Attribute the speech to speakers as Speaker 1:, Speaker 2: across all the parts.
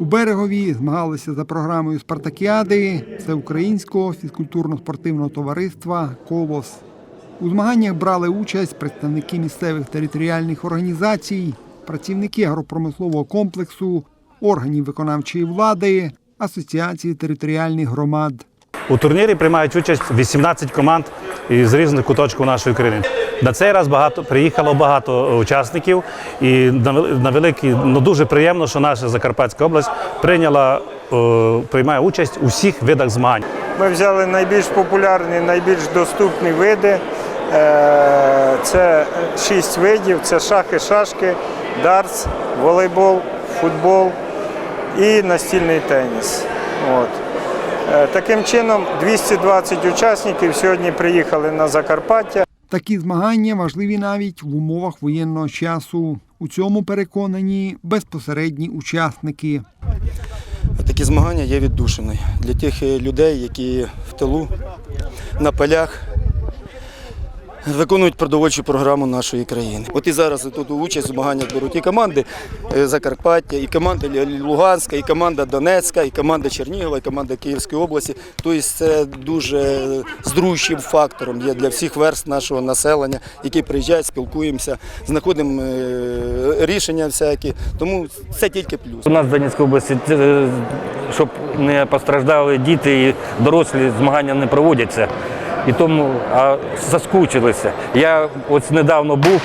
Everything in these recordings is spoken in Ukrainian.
Speaker 1: У берегові змагалися за програмою Спартакіади Всеукраїнського фізкультурно-спортивного товариства Колос. У змаганнях брали участь представники місцевих територіальних організацій, працівники агропромислового комплексу, органів виконавчої влади, асоціації територіальних громад.
Speaker 2: У турнірі приймають участь 18 команд із різних куточків нашої країни. На цей раз багато приїхало багато учасників, і на великий ну дуже приємно, що наша Закарпатська область прийняла е, приймає участь у всіх видах змагань.
Speaker 3: Ми взяли найбільш популярні, найбільш доступні види. Е, Це шість видів: це шахи, шашки, дартс, волейбол, футбол і настільний теніс. От. Е, Таким чином, 220 учасників сьогодні приїхали на Закарпаття.
Speaker 1: Такі змагання важливі навіть в умовах воєнного часу. У цьому переконані безпосередні учасники.
Speaker 4: Такі змагання є віддушиною для тих е, людей, які в тилу, на полях виконують продовольчу програму нашої країни. От і зараз тут участь в змаганнях беруть і команди е, Закарпаття, і команда Луганська, і команда Донецька, і команда Чернігова, і команда Київської області. Тобто це дуже зручним фактором є для всіх верст нашого населення, які приїжджають, спілкуємося, знаходимо е, рішення всякі. Тому це тільки плюс.
Speaker 5: У нас в Донецькій області, е, щоб не постраждали діти і дорослі, змагання не проводяться. І тому а, заскучилися. Я ось недавно був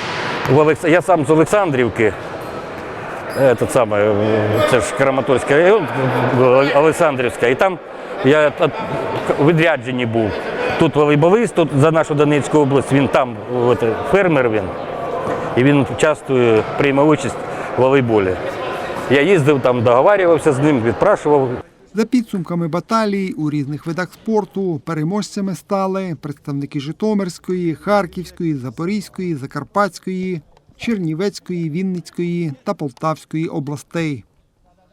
Speaker 5: в Олекс... я сам з Олександрівки. Це е, це ж Краматорська район, Олександрівська. І там я в відрядженні був. Тут волейболист, тут за нашу Донецьку область, він там от, фермер він. І він участвує, прийме участь в волейболі. Я їздив там, договарювався з ним, відпрашував.
Speaker 1: За підсумками баталій у різних видах спорту переможцями стали представники Житомирської, Харківської, Запорізької, Закарпатської, Чернівецької, Вінницької та Полтавської областей.